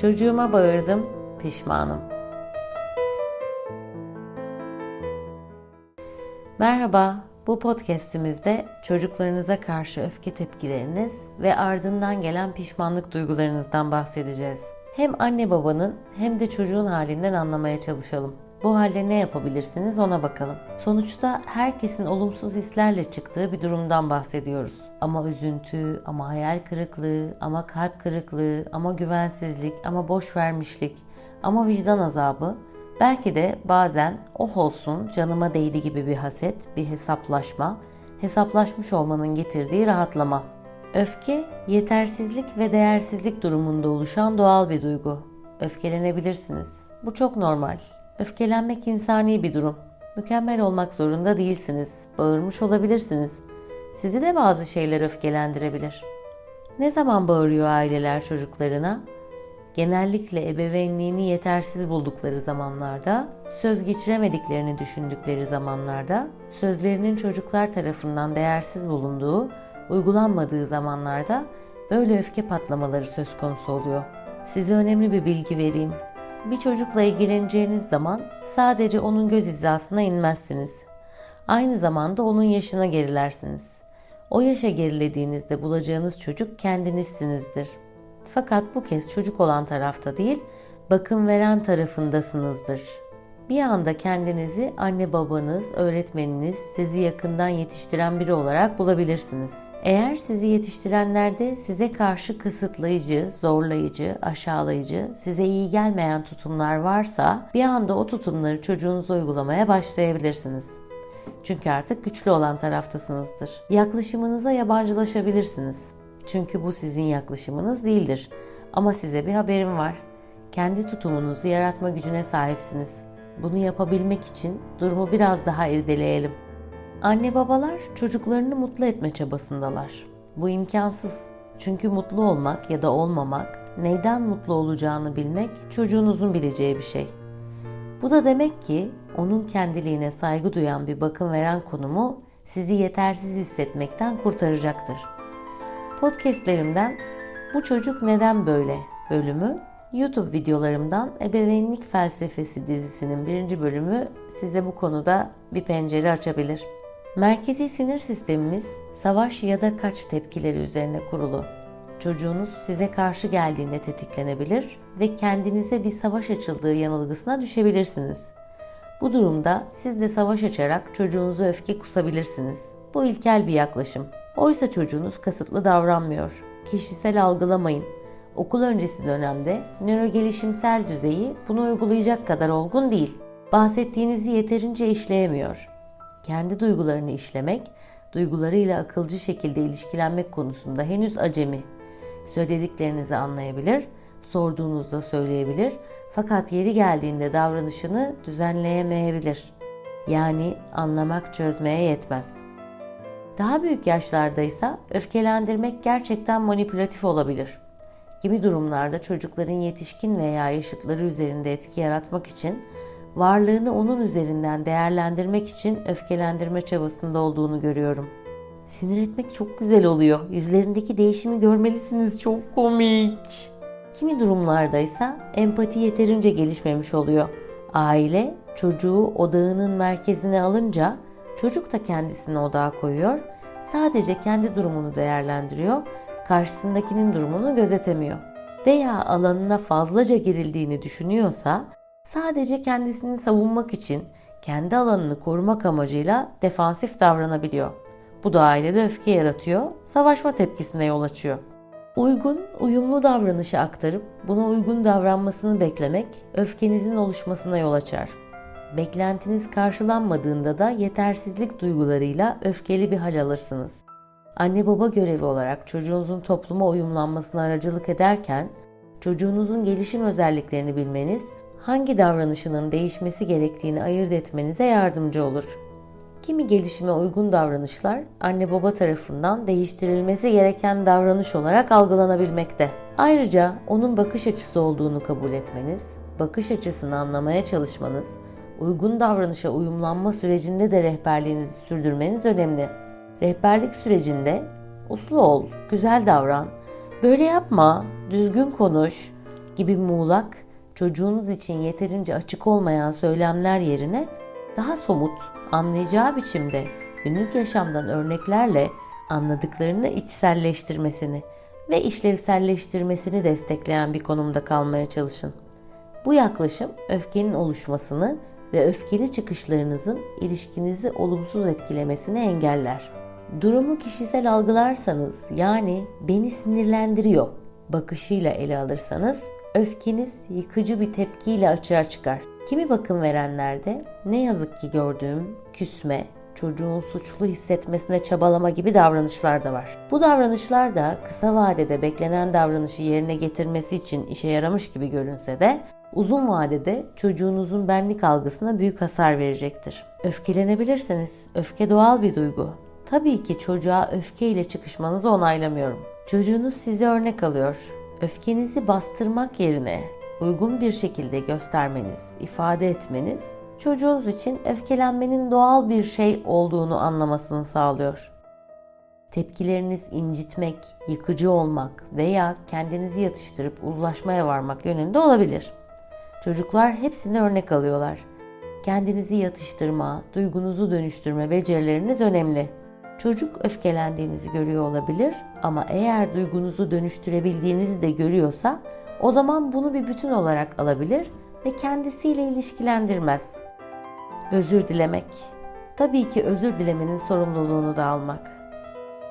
Çocuğuma bağırdım, pişmanım. Merhaba, bu podcast'imizde çocuklarınıza karşı öfke tepkileriniz ve ardından gelen pişmanlık duygularınızdan bahsedeceğiz. Hem anne babanın hem de çocuğun halinden anlamaya çalışalım. Bu halde ne yapabilirsiniz ona bakalım. Sonuçta herkesin olumsuz hislerle çıktığı bir durumdan bahsediyoruz. Ama üzüntü, ama hayal kırıklığı, ama kalp kırıklığı, ama güvensizlik, ama boş vermişlik, ama vicdan azabı Belki de bazen oh olsun canıma değdi gibi bir haset, bir hesaplaşma, hesaplaşmış olmanın getirdiği rahatlama. Öfke, yetersizlik ve değersizlik durumunda oluşan doğal bir duygu. Öfkelenebilirsiniz. Bu çok normal. Öfkelenmek insani bir durum. Mükemmel olmak zorunda değilsiniz. Bağırmış olabilirsiniz. Sizi de bazı şeyler öfkelendirebilir. Ne zaman bağırıyor aileler çocuklarına? genellikle ebeveynliğini yetersiz buldukları zamanlarda, söz geçiremediklerini düşündükleri zamanlarda, sözlerinin çocuklar tarafından değersiz bulunduğu, uygulanmadığı zamanlarda böyle öfke patlamaları söz konusu oluyor. Size önemli bir bilgi vereyim. Bir çocukla ilgileneceğiniz zaman sadece onun göz hizasına inmezsiniz. Aynı zamanda onun yaşına gerilersiniz. O yaşa gerilediğinizde bulacağınız çocuk kendinizsinizdir. Fakat bu kez çocuk olan tarafta değil, bakım veren tarafındasınızdır. Bir anda kendinizi anne babanız, öğretmeniniz, sizi yakından yetiştiren biri olarak bulabilirsiniz. Eğer sizi yetiştirenlerde size karşı kısıtlayıcı, zorlayıcı, aşağılayıcı, size iyi gelmeyen tutumlar varsa bir anda o tutumları çocuğunuza uygulamaya başlayabilirsiniz. Çünkü artık güçlü olan taraftasınızdır. Yaklaşımınıza yabancılaşabilirsiniz. Çünkü bu sizin yaklaşımınız değildir. Ama size bir haberim var. Kendi tutumunuzu yaratma gücüne sahipsiniz. Bunu yapabilmek için durumu biraz daha irdeleyelim. Anne babalar çocuklarını mutlu etme çabasındalar. Bu imkansız. Çünkü mutlu olmak ya da olmamak, neyden mutlu olacağını bilmek çocuğunuzun bileceği bir şey. Bu da demek ki onun kendiliğine saygı duyan bir bakım veren konumu sizi yetersiz hissetmekten kurtaracaktır. Podcastlerimden Bu Çocuk Neden Böyle bölümü, YouTube videolarımdan Ebeveynlik Felsefesi dizisinin birinci bölümü size bu konuda bir pencere açabilir. Merkezi sinir sistemimiz savaş ya da kaç tepkileri üzerine kurulu. Çocuğunuz size karşı geldiğinde tetiklenebilir ve kendinize bir savaş açıldığı yanılgısına düşebilirsiniz. Bu durumda siz de savaş açarak çocuğunuzu öfke kusabilirsiniz. Bu ilkel bir yaklaşım. Oysa çocuğunuz kasıtlı davranmıyor. Kişisel algılamayın. Okul öncesi dönemde nörogelişimsel düzeyi bunu uygulayacak kadar olgun değil. Bahsettiğinizi yeterince işleyemiyor. Kendi duygularını işlemek, duygularıyla akılcı şekilde ilişkilenmek konusunda henüz acemi. Söylediklerinizi anlayabilir, sorduğunuzda söyleyebilir fakat yeri geldiğinde davranışını düzenleyemeyebilir. Yani anlamak çözmeye yetmez. Daha büyük yaşlardaysa öfkelendirmek gerçekten manipülatif olabilir. Gibi durumlarda çocukların yetişkin veya yaşıtları üzerinde etki yaratmak için varlığını onun üzerinden değerlendirmek için öfkelendirme çabasında olduğunu görüyorum. Sinir etmek çok güzel oluyor. Yüzlerindeki değişimi görmelisiniz. Çok komik. Kimi durumlardaysa empati yeterince gelişmemiş oluyor. Aile çocuğu odağının merkezine alınca Çocuk da kendisini odağa koyuyor, sadece kendi durumunu değerlendiriyor, karşısındakinin durumunu gözetemiyor. Veya alanına fazlaca girildiğini düşünüyorsa sadece kendisini savunmak için kendi alanını korumak amacıyla defansif davranabiliyor. Bu da ailede öfke yaratıyor, savaşma tepkisine yol açıyor. Uygun, uyumlu davranışı aktarıp buna uygun davranmasını beklemek öfkenizin oluşmasına yol açar. Beklentiniz karşılanmadığında da yetersizlik duygularıyla öfkeli bir hal alırsınız. Anne baba görevi olarak çocuğunuzun topluma uyumlanmasına aracılık ederken çocuğunuzun gelişim özelliklerini bilmeniz hangi davranışının değişmesi gerektiğini ayırt etmenize yardımcı olur. Kimi gelişime uygun davranışlar anne baba tarafından değiştirilmesi gereken davranış olarak algılanabilmekte. Ayrıca onun bakış açısı olduğunu kabul etmeniz, bakış açısını anlamaya çalışmanız uygun davranışa uyumlanma sürecinde de rehberliğinizi sürdürmeniz önemli. Rehberlik sürecinde uslu ol, güzel davran, böyle yapma, düzgün konuş, gibi muğlak, çocuğunuz için yeterince açık olmayan söylemler yerine daha somut, anlayacağı biçimde günlük yaşamdan örneklerle anladıklarını içselleştirmesini ve işlevselleştirmesini destekleyen bir konumda kalmaya çalışın. Bu yaklaşım öfkenin oluşmasını ve öfkeli çıkışlarınızın ilişkinizi olumsuz etkilemesini engeller. Durumu kişisel algılarsanız yani beni sinirlendiriyor bakışıyla ele alırsanız öfkeniz yıkıcı bir tepkiyle açığa çıkar. Kimi bakım verenlerde ne yazık ki gördüğüm küsme, çocuğun suçlu hissetmesine çabalama gibi davranışlar da var. Bu davranışlar da kısa vadede beklenen davranışı yerine getirmesi için işe yaramış gibi görünse de uzun vadede çocuğunuzun benlik algısına büyük hasar verecektir. Öfkelenebilirsiniz. Öfke doğal bir duygu. Tabii ki çocuğa öfkeyle çıkışmanızı onaylamıyorum. Çocuğunuz size örnek alıyor. Öfkenizi bastırmak yerine uygun bir şekilde göstermeniz, ifade etmeniz çocuğunuz için öfkelenmenin doğal bir şey olduğunu anlamasını sağlıyor. Tepkileriniz incitmek, yıkıcı olmak veya kendinizi yatıştırıp uzlaşmaya varmak yönünde olabilir. Çocuklar hepsini örnek alıyorlar. Kendinizi yatıştırma, duygunuzu dönüştürme becerileriniz önemli. Çocuk öfkelendiğinizi görüyor olabilir ama eğer duygunuzu dönüştürebildiğinizi de görüyorsa o zaman bunu bir bütün olarak alabilir ve kendisiyle ilişkilendirmez. Özür dilemek. Tabii ki özür dilemenin sorumluluğunu da almak.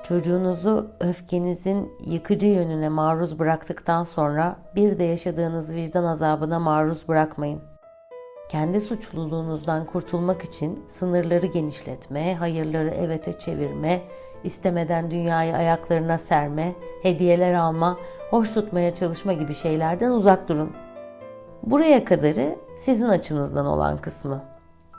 Çocuğunuzu öfkenizin yıkıcı yönüne maruz bıraktıktan sonra bir de yaşadığınız vicdan azabına maruz bırakmayın. Kendi suçluluğunuzdan kurtulmak için sınırları genişletme, hayırları evete çevirme, istemeden dünyayı ayaklarına serme, hediyeler alma, hoş tutmaya çalışma gibi şeylerden uzak durun. Buraya kadarı sizin açınızdan olan kısmı.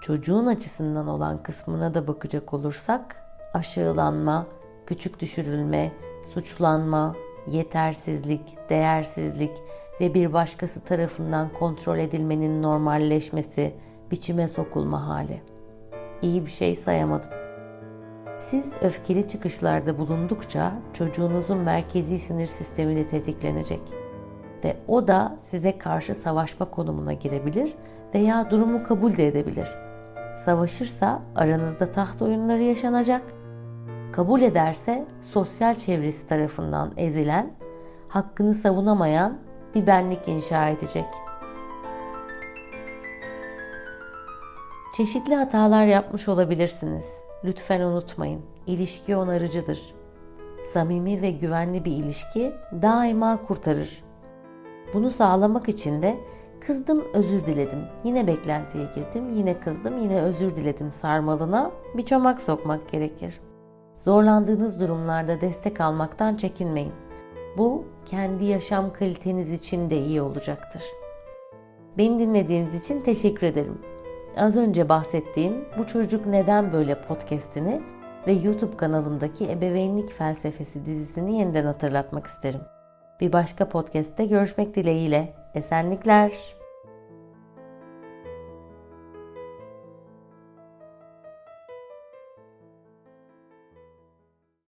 Çocuğun açısından olan kısmına da bakacak olursak aşağılanma, küçük düşürülme, suçlanma, yetersizlik, değersizlik ve bir başkası tarafından kontrol edilmenin normalleşmesi, biçime sokulma hali. İyi bir şey sayamadım. Siz öfkeli çıkışlarda bulundukça çocuğunuzun merkezi sinir sistemi de tetiklenecek ve o da size karşı savaşma konumuna girebilir veya durumu kabul de edebilir. Savaşırsa aranızda taht oyunları yaşanacak. Kabul ederse sosyal çevresi tarafından ezilen, hakkını savunamayan bir benlik inşa edecek. Çeşitli hatalar yapmış olabilirsiniz. Lütfen unutmayın. İlişki onarıcıdır. Samimi ve güvenli bir ilişki daima kurtarır. Bunu sağlamak için de kızdım özür diledim. Yine beklentiye girdim, yine kızdım, yine özür diledim sarmalına bir çomak sokmak gerekir. Zorlandığınız durumlarda destek almaktan çekinmeyin. Bu kendi yaşam kaliteniz için de iyi olacaktır. Beni dinlediğiniz için teşekkür ederim. Az önce bahsettiğim Bu Çocuk Neden Böyle podcast'ini ve YouTube kanalımdaki Ebeveynlik Felsefesi dizisini yeniden hatırlatmak isterim. Bir başka podcast'te görüşmek dileğiyle. Esenlikler.